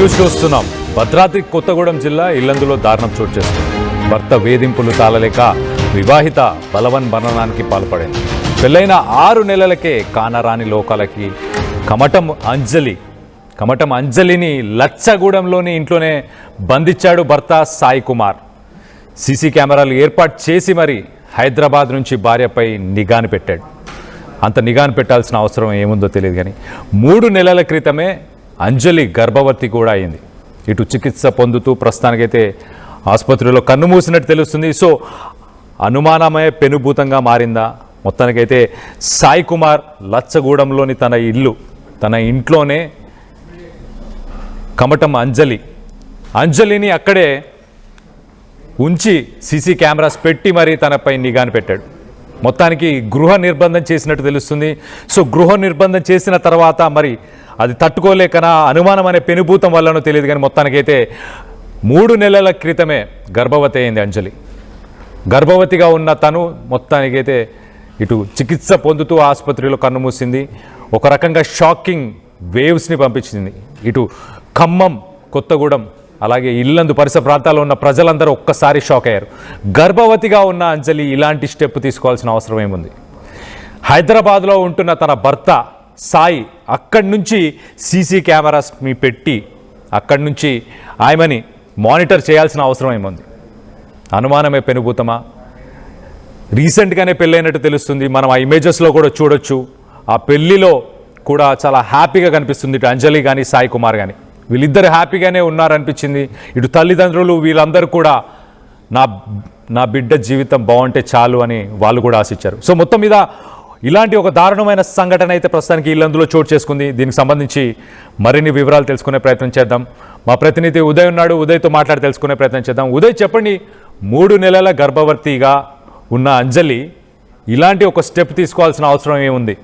News చూస్తున్నాం భద్రాద్రి కొత్తగూడెం జిల్లా ఇల్లందులో దారుణం చోటు చేసుకుంది. భర్త వేధింపులు తాళలేక వివాహిత బలవన్ మరణానికి పాల్పడింది. పెళ్ళైన ఆరు నెలలకే కానరాని లోకాలకి కమటం అంజలి కమటం అంజలిని లచ్చగూడెంలోని ఇంట్లోనే బంధించాడు భర్త సాయి కుమార్. సీసీ కెమెరాలు ఏర్పాటు చేసి మరి హైదరాబాద్ నుంచి భార్యపై నిఘాను పెట్టాడు. అంత నిఘాను పెట్టాల్సిన అవసరం ఏముందో తెలియదు కానీ మూడు నెలల క్రితమే అంజలి గర్భవతి కూడా అయింది. ఇటు చికిత్స పొందుతూ ప్రస్తుతానికైతే ఆసుపత్రిలో కన్ను మూసినట్టు తెలుస్తుంది. సో అనుమానమే పెనుభూతంగా మారిందా? మొత్తానికైతే సాయి కుమార్ లచ్చగూడెంలోని తన ఇల్లు తన ఇంట్లోనే కమటం అంజలి అంజలిని అక్కడే ఉంచి సీసీ కెమెరాస్ పెట్టి మరీ తనపై నిఘాను పెట్టాడు. మొత్తానికి గృహ నిర్బంధం చేసినట్టు తెలుస్తుంది. సో గృహ నిర్బంధం చేసిన తర్వాత మరి అది తట్టుకోలేకనా అనుమానం అనే పెనుభూతం వల్లనో తెలియదు కానీ మొత్తానికైతే మూడు నెలల క్రితమే గర్భవతి అయింది అంజలి. గర్భవతిగా ఉన్న తను మొత్తానికైతే ఇటు చికిత్స పొందుతూ ఆసుపత్రిలో కన్నుమూసింది. ఒక రకంగా షాకింగ్ వేవ్స్ని పంపించింది. ఇటు ఖమ్మం కొత్తగూడెం అలాగే ఇల్లందు పరిసర ప్రాంతాల్లో ఉన్న ప్రజలందరూ ఒక్కసారి షాక్ అయ్యారు. గర్భవతిగా ఉన్న అంజలి ఇలాంటి స్టెప్ తీసుకోవాల్సిన అవసరం ఏముంది? హైదరాబాద్లో ఉంటున్న తన భర్త సాయి అక్కడి నుంచి సీసీ కెమెరాస్ మీ పెట్టి అక్కడి నుంచి ఆయమని మానిటర్ చేయాల్సిన అవసరం ఏముంది? అనుమానమే పెనుభూతమా? రీసెంట్గానే పెళ్ళైనట్టు తెలుస్తుంది. మనం ఆ ఇమేజెస్లో కూడా చూడొచ్చు. ఆ పెళ్ళిలో కూడా చాలా హ్యాపీగా కనిపిస్తుంది ఇటు అంజలి కానీ సాయి కుమార్ కానీ వీళ్ళిద్దరు హ్యాపీగానే ఉన్నారనిపించింది. ఇటు తల్లిదండ్రులు వీళ్ళందరూ కూడా నా నా బిడ్డ జీవితం బాగుంటే చాలు అని వాళ్ళు కూడా ఆశించారు. సో మొత్తం మీద ఇలాంటి ఒక దారుణమైన సంఘటన అయితే ప్రస్తుతానికి ఇల్లందులో చోటు చేసుకుంది. దీనికి సంబంధించి మరిన్ని వివరాలు తెలుసుకునే ప్రయత్నం చేద్దాం. మా ప్రతినిధి ఉదయ్ ఉన్నాడు. ఉదయ్తో మాట్లాడి తెలుసుకునే ప్రయత్నం చేద్దాం. ఉదయ్ చెప్పండి. మూడు నెలల గర్భవతిగా ఉన్న అంజలి ఇలాంటి ఒక స్టెప్ తీసుకోవాల్సిన అవసరం ఏముంది?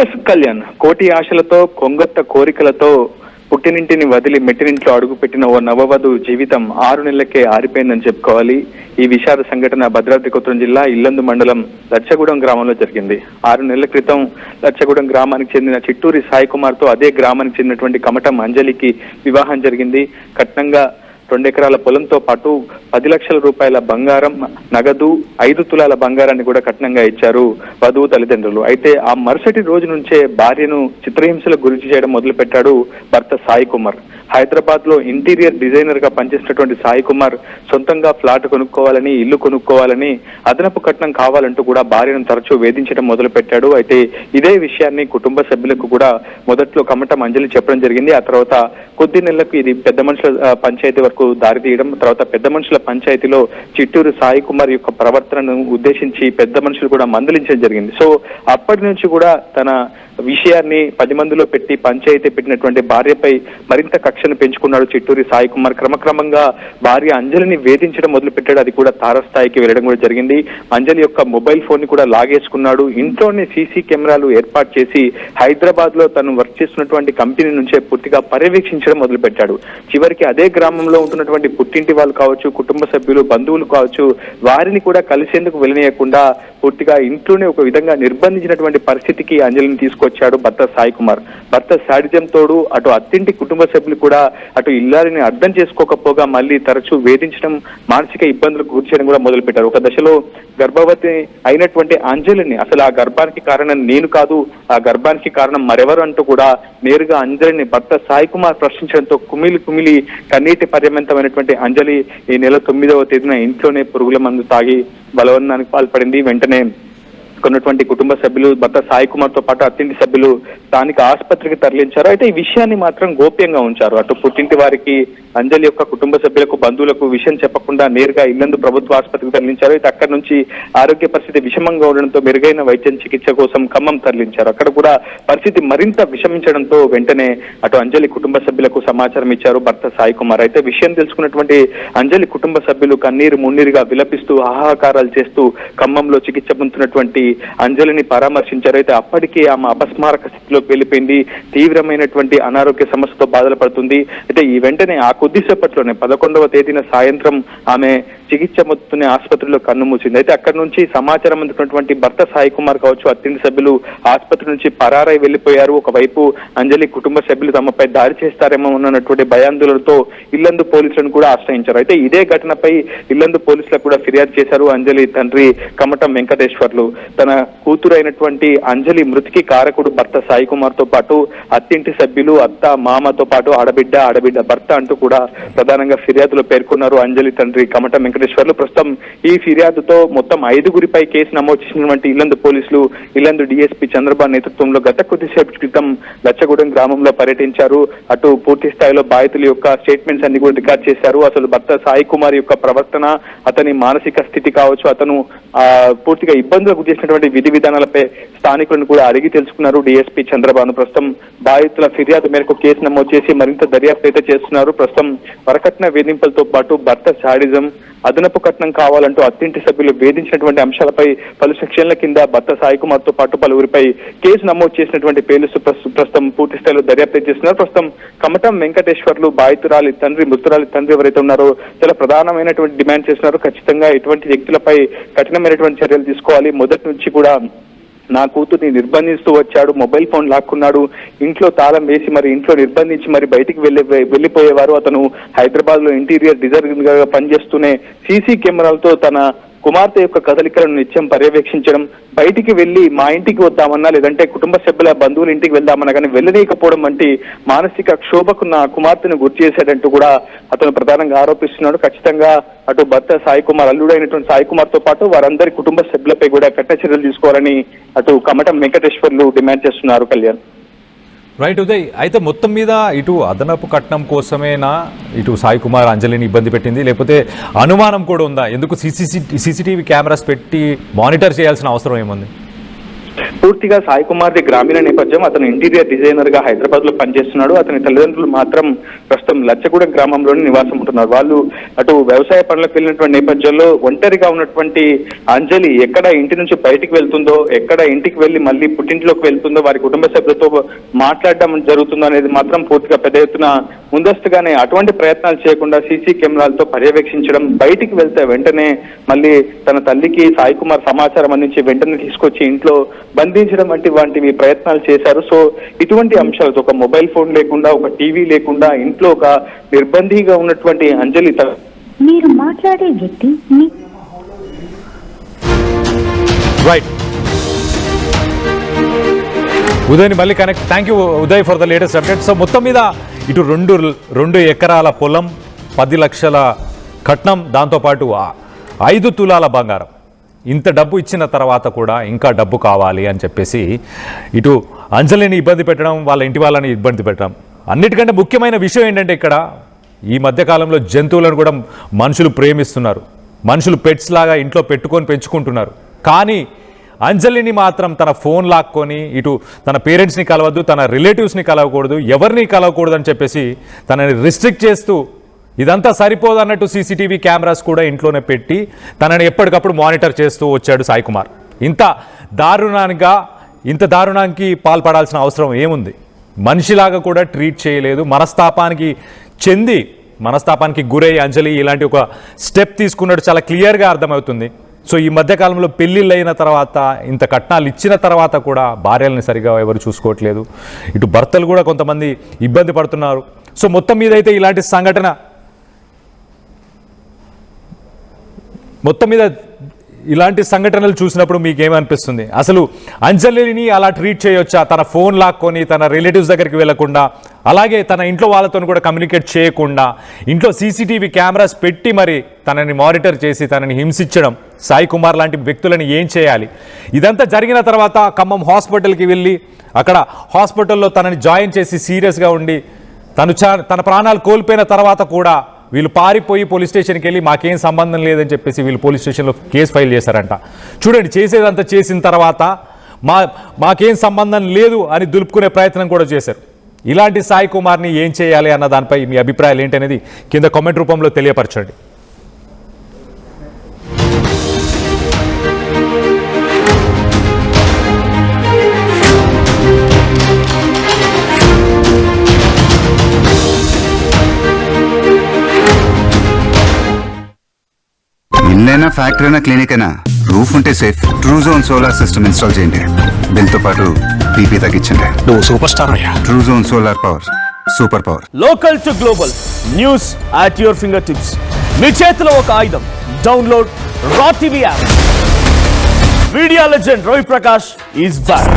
ఎస్ కళ్యాణ్. కోటి ఆశలతో కొంగొత్త కోరికలతో పుట్టినింటిని వదిలి మెట్టినింట్లో అడుగుపెట్టిన ఓ నవవధు జీవితం ఆరు నెలలకే ఆరిపోయిందని చెప్పుకోవాలి. ఈ విషాద సంఘటన భద్రాద్రి కొత్తగూడెం జిల్లా ఇల్లందు మండలం లచ్చగూడెం గ్రామంలో జరిగింది. ఆరు నెలల క్రితం లచ్చగూడెం గ్రామానికి చెందిన చిట్టూరి సాయి కుమార్తో అదే గ్రామానికి చెందినటువంటి కమటం అంజలికి వివాహం జరిగింది. కట్నంగా రెండు ఎకరాల పొలంతో పాటు పది లక్షల రూపాయల బంగారం నగదు ఐదు తులాల బంగారాన్ని కూడా కట్నంగా ఇచ్చారు వధువు తల్లిదండ్రులు. అయితే ఆ మరుసటి రోజు నుంచే భార్యను చిత్రహింసలకు గురి చేయడం మొదలుపెట్టాడు భర్త సాయి కుమార్. హైదరాబాద్లో ఇంటీరియర్ డిజైనర్గా పనిచేసినటువంటి సాయి కుమార్ సొంతంగా ఫ్లాట్ కొనుక్కోవాలని ఇల్లు కొనుక్కోవాలని అదనపు కట్నం కావాలంటూ కూడా భార్యను తరచూ వేధించడం మొదలు పెట్టాడు అయితే ఇదే విషయాన్ని కుటుంబ సభ్యులకు కూడా మొదట్లో కమటం అంజలి చెప్పడం జరిగింది. ఆ తర్వాత కొద్ది నెలలకు ఇది పెద్ద మనుషుల పంచాయతీ వరకు దారి తీయడం తర్వాత పెద్ద మనుషుల పంచాయతీలో చిట్టూరు సాయి కుమార్ యొక్క ప్రవర్తనను ఉద్దేశించి పెద్ద మనుషులు కూడా మందలించడం జరిగింది. సో అప్పటి నుంచి కూడా తన విషయాన్ని పది మందిలో పెట్టి పంచాయతీ పెట్టినటువంటి భార్యపై మరింత కక్షను పెంచుకున్నాడు చిట్టూరి సాయి కుమార్. క్రమక్రమంగా భార్య అంజలిని వేధించడం మొదలుపెట్టాడు. అది కూడా తారస్థాయికి వెళ్ళడం కూడా జరిగింది. అంజలి యొక్క మొబైల్ ఫోన్ని కూడా లాగేసుకున్నాడు. ఇంట్లోనే సీసీ కెమెరాలు ఏర్పాటు చేసి హైదరాబాద్లో తను వర్క్ చేస్తున్నటువంటి కంపెనీ నుంచే పూర్తిగా పర్యవేక్షించడం మొదలుపెట్టాడు. చివరికి అదే గ్రామంలో ఉంటున్నటువంటి పుట్టింటి వాళ్ళు కావచ్చు కుటుంబ సభ్యులు బంధువులు కావచ్చు వారిని కూడా కలిసేందుకు వెళ్ళనీయకుండా పూర్తిగా ఇంట్లోనే ఒక విధంగా నిర్బంధించినటువంటి పరిస్థితికి అంజలిని తీసుకు తీసుకొచ్చాడు భర్త సాయి కుమార్. భర్త శాడిజం తోడు అటు అత్తింటి కుటుంబ సభ్యులు కూడా అటు ఇల్లారిని అర్థం చేసుకోకపోగా మళ్ళీ తరచూ వేధించడం మానసిక ఇబ్బందులకు గురిచేయడం కూడా మొదలుపెట్టారు. ఒక దశలో గర్భవతి అయినటువంటి అంజలిని అసలు ఆ గర్భానికి కారణం నేను కాదు ఆ గర్భానికి కారణం మరెవరు అంటూ కూడా నేరుగా అంజలిని భర్త సాయి కుమార్ ప్రశ్నించడంతో కుమిలి కుమిలి కన్నీటి పర్యమంతమైనటువంటి అంజలి ఈ నెల తొమ్మిదవ తేదీన ఇంట్లోనే పురుగుల మందు తాగి బలవన్నానికి పాల్పడింది. వెంటనే కొన్నటువంటి కుటుంబ సభ్యులు భర్త సాయి కుమార్తో పాటు అత్తింటి సభ్యులు స్థానిక ఆసుపత్రికి తరలించారు. అయితే ఈ విషయాన్ని మాత్రం గోప్యంగా ఉంచారు. అటు పుట్టింటి వారికి అంజలి యొక్క కుటుంబ సభ్యులకు బంధువులకు విషయం చెప్పకుండా నేరుగా ఇల్లందు ప్రభుత్వ ఆసుపత్రికి తరలించారు. అయితే అక్కడి నుంచి ఆరోగ్య పరిస్థితి విషమంగా ఉండడంతో మెరుగైన వైద్యం చికిత్స కోసం ఖమ్మం తరలించారు. అక్కడ కూడా పరిస్థితి మరింత విషమించడంతో వెంటనే అటు అంజలి కుటుంబ సభ్యులకు సమాచారం ఇచ్చారు భర్త సాయి కుమార్. అయితే విషయం తెలుసుకున్నటువంటి అంజలి కుటుంబ సభ్యులు కన్నీరు మున్నీరుగా విలపిస్తూ హాహాకారాలు చేస్తూ ఖమ్మంలో చికిత్స పొందుతున్నటువంటి అంజలిని పరామర్శించారు. అయితే అప్పటికే ఆమె అపస్మారక స్థితిలోకి వెళ్ళిపోయింది. తీవ్రమైనటువంటి అనారోగ్య సమస్యతో బాధలు పడుతుంది. అయితే ఈ వెంటనే ఆ కొద్దిసేపట్లోనే పదకొండవ తేదీన సాయంత్రం ఆమె చికిత్స మొత్తునే ఆసుపత్రిలో కన్ను మూసింది. అయితే అక్కడి నుంచి సమాచారం అందుకున్నటువంటి భర్త సాయి కుమార్ కావచ్చు అత్తింటి సభ్యులు ఆసుపత్రి నుంచి పరారై వెళ్ళిపోయారు ఒకవైపు అంజలి కుటుంబ సభ్యులు తమపై దారి చేస్తారేమో ఉన్నటువంటి భయాందోళనతో ఇల్లందు పోలీసులను కూడా ఆశ్రయించారు. అయితే ఇదే ఘటనపై ఇల్లందు పోలీసులకు కూడా ఫిర్యాదు చేశారు అంజలి తండ్రి కమటం వెంకటేశ్వర్లు. తన కూతురు అయినటువంటి అంజలి మృతికి కారకుడు భర్త సాయి కుమార్తో పాటు అత్తింటి సభ్యులు అత్త మామతో పాటు ఆడబిడ్డ ఆడబిడ్డ భర్త అంటూ కూడా ప్రధానంగా ఫిర్యాదులో పేర్కొన్నారు అంజలి తండ్రి కమటం వెంకటేశ్వర్లు. ప్రస్తుతం ఈ ఫిర్యాదుతో మొత్తం ఐదుగురిపై కేసు నమోదు చేసినటువంటి ఇల్లందు పోలీసులు ఇల్లందు డిఎస్పీ చంద్రబాబు నేతృత్వంలో గత కొద్దిసేపు క్రితం లచ్చగూడెం గ్రామంలో పర్యటించారు. అటు పూర్తి స్థాయిలో బాధితుల యొక్క స్టేట్మెంట్స్ అన్ని కూడా రికార్డ్ చేశారు. అసలు భర్త సాయి కుమార్ యొక్క ప్రవర్తన అతని మానసిక స్థితి కావచ్చు అతను పూర్తిగా ఇబ్బందులకు చేసినటువంటి విధి విధానాలపై స్థానికులను కూడా అడిగి తెలుసుకున్నారు డిఎస్పీ చంద్రబాబు ప్రస్తుతం బాధితుల ఫిర్యాదు మేరకు కేసు నమోదు చేసి మరింత దర్యాప్తు అయితే చేస్తున్నారు. ప్రస్తుతం వరకట్న వేధింపులతో పాటు భర్త షాడిజం అదనపు కట్నం కావాలంటూ అత్తింటి సభ్యులు వేధించినటువంటి అంశాలపై పలు సెక్షన్ల కింద భర్త సాయి కుమార్తో పాటు పలువురిపై కేసు నమోదు చేసినటువంటి పేలుసు ప్రస్తుతం పూర్తి స్థాయిలో దర్యాప్తు చేస్తున్నారు. ప్రస్తుతం కమటం వెంకటేశ్వర్లు బాధితురాలి తండ్రి మృతురాలి తండ్రి ఎవరైతే ఉన్నారో చాలా ప్రధానమైనటువంటి డిమాండ్ చేస్తున్నారు. ఖచ్చితంగా ఇటువంటి వ్యక్తులపై కఠినమైనటువంటి చర్యలు తీసుకోవాలి. మొదటి నుంచి కూడా నా కూతుర్ని నిర్బంధిస్తూ వచ్చాడు మొబైల్ ఫోన్ లాక్కున్నాడు ఇంట్లో తాళం వేసి మరి ఇంట్లో నిర్బంధించి మరి బయటికి వెళ్ళి వెళ్ళిపోయేవారు. అతను హైదరాబాద్లో ఇంటీరియర్ డిజైనర్గా పనిచేస్తూనే సీసీ కెమెరాలతో తన కుమార్తె యొక్క కదలికలను నిత్యం పర్యవేక్షించడం బయటికి వెళ్ళి మా ఇంటికి వద్దామన్నా లేదంటే కుటుంబ సభ్యుల బంధువుల ఇంటికి వెళ్దామన్నా కానీ వెళ్ళలేకపోవడం వంటి మానసిక క్షోభకు నా కుమార్తెను గుర్తు చేశాడంటూ కూడా అతను ప్రధానంగా ఆరోపిస్తున్నాడు. ఖచ్చితంగా అటు భర్త సాయి కుమార్ అల్లుడైనటువంటి సాయి కుమార్తో పాటు వారందరి కుటుంబ సభ్యులపై కూడా కఠిన చర్యలు తీసుకోవాలని అటు కమటం వెంకటేశ్వర్లు డిమాండ్ చేస్తున్నారు కళ్యాణ్. రైట్ ఉదయ్ అయితే మొత్తం మీద ఇటు అదనపు కట్నం కోసమేనా ఇటు సాయి కుమార్ అంజలిని ఇబ్బంది పెట్టింది? లేకపోతే అనుమానం కూడా ఉందా? ఎందుకు సీసీసీ సీసీటీవీ కెమెరాస్ పెట్టి మానిటర్ చేయాల్సిన అవసరం ఏముంది? పూర్తిగా సాయి కుమార్ది గ్రామీణ నేపథ్యం అతను ఇంటీరియర్ డిజైనర్గా హైదరాబాద్లో పనిచేస్తున్నాడు. అతని తల్లిదండ్రులు మాత్రం ప్రస్తుతం లచ్చగూడెం గ్రామంలోనే నివాసం ఉంటున్నారు. వాళ్ళు అటు వ్యవసాయ పనులకు వెళ్ళినటువంటి నేపథ్యంలో ఒంటరిగా ఉన్నటువంటి అంజలి ఎక్కడ ఇంటి నుంచి బయటికి వెళ్తుందో ఎక్కడ ఇంటికి వెళ్ళి మళ్ళీ పుట్టింట్లోకి వెళ్తుందో వారి కుటుంబ సభ్యులతో మాట్లాడడం జరుగుతుందో అనేది మాత్రం పూర్తిగా పెద్ద ఎత్తున ముందస్తుగానే అటువంటి ప్రయత్నాలు చేయకుండా సీసీ కెమెరాలతో పర్యవేక్షించడం బయటికి వెళ్తే వెంటనే మళ్ళీ తన తల్లికి సాయి కుమార్ సమాచారం అందించి వెంటనే తీసుకొచ్చి ఇంట్లో బంధించడం వంటి వంటివి ప్రయత్నాలు చేశారు. సో ఇటువంటి అంశాలతో ఒక మొబైల్ ఫోన్ లేకుండా ఒక టీవీ లేకుండా ఇంట్లో ఒక నిర్బంధిగా ఉన్నటువంటి అంజలి మీరు మాట్లాడే వ్యక్తి రైట్ ఉదయ్ని మళ్ళీ connect thank you Uday for the latest update so మొత్తం మీద ఇటు రెండు రెండు ఎకరాల పొలం పది లక్షల కట్నం దాంతోపాటు ఐదు తులాల బంగారం. ఇంత డబ్బు ఇచ్చిన తర్వాత కూడా ఇంకా డబ్బు కావాలి అని చెప్పేసి ఇటు అంజలిని ఇబ్బంది పెట్టడం వాళ్ళ ఇంటి వాళ్ళని ఇబ్బంది పెట్టడం. అన్నిటికంటే ముఖ్యమైన విషయం ఏంటంటే ఇక్కడ ఈ మధ్యకాలంలో జంతువులను కూడా మనుషులు ప్రేమిస్తున్నారు. మనుషులు పెట్స్ లాగా ఇంట్లో పెట్టుకొని పెంచుకుంటున్నారు. కానీ అంజలిని మాత్రం తన ఫోన్ లాక్కొని ఇటు తన పేరెంట్స్ని కలవద్దు తన రిలేటివ్స్ని కలవకూడదు ఎవరిని కలవకూడదు అని చెప్పేసి తనని రిస్ట్రిక్ట్ చేస్తూ ఇదంతా సరిపోదన్నట్టు సీసీటీవీ కెమెరాస్ కూడా ఇంట్లోనే పెట్టి తనని ఎప్పటికప్పుడు మానిటర్ చేస్తూ వచ్చాడు సాయి కుమార్. ఇంత దారుణానిగా ఇంత దారుణానికి పాల్పడాల్సిన అవసరం ఏముంది? మనిషిలాగా కూడా ట్రీట్ చేయలేదు. మనస్తాపానికి చెంది మనస్తాపానికి గురై అంజలి ఇలాంటి ఒక స్టెప్ తీసుకున్నట్టు చాలా క్లియర్గా అర్థమవుతుంది. సో ఈ మధ్యకాలంలో పెళ్ళిళ్ళు అయిన తర్వాత ఇంత కట్నాలు ఇచ్చిన తర్వాత కూడా భార్యలను సరిగా ఎవరు చూసుకోవట్లేదు. ఇటు భర్తలు కూడా కొంతమంది ఇబ్బంది పడుతున్నారు. సో మొత్తం మీద అయితే ఇలాంటి సంఘటన మొత్తం మీద ఇలాంటి సంఘటనలు చూసినప్పుడు మీకు ఏమనిపిస్తుంది అసలు అంజలిని అలా ట్రీట్ చేయొచ్చా? తన ఫోన్ లాక్కొని తన రిలేటివ్స్ దగ్గరికి వెళ్ళకుండా అలాగే తన ఇంట్లో వాళ్ళతో కూడా కమ్యూనికేట్ చేయకుండా ఇంట్లో సీసీటీవీ కెమెరాస్ పెట్టి మరి తనని మానిటర్ చేసి తనని హింసించడం సాయి కుమార్ లాంటి వ్యక్తులను ఏం చేయాలి? ఇదంతా జరిగిన తర్వాత ఖమ్మం హాస్పిటల్కి వెళ్ళి అక్కడ హాస్పిటల్లో తనని జాయిన్ చేసి సీరియస్గా ఉండి తను చా- తన ప్రాణాలు కోల్పోయిన తర్వాత కూడా వీళ్ళు పారిపోయి పోలీస్ స్టేషన్కి వెళ్ళి మాకేం సంబంధం లేదని చెప్పేసి వీళ్ళు పోలీస్ స్టేషన్లో కేసు ఫైల్ చేశారంట. చూడండి చేసేదంతా చేసిన తర్వాత మా మాకేం సంబంధం లేదు అని దులుపుకునే ప్రయత్నం కూడా చేశారు. ఇలాంటి సాయి కుమార్ని ఏం చేయాలి అన్న దానిపై మీ అభిప్రాయాలు ఏంటనేది కింద కామెంట్ రూపంలో తెలియపరచండి. అయినా ఫ్యాక్టరీ అయినా క్లినిక్ అయినా రూఫ్ ఉంటే safe true zone solar system install చేయండి. బిల్తో పాటు పీపీ తగ్గించండి. నువ్వు సూపర్ స్టార్ అయ్యా. True zone solar power super power local to global news at your fingertips మీ చేతిలో ఒక ఆయుధం. Download R TV app media legend Ravi Prakash is back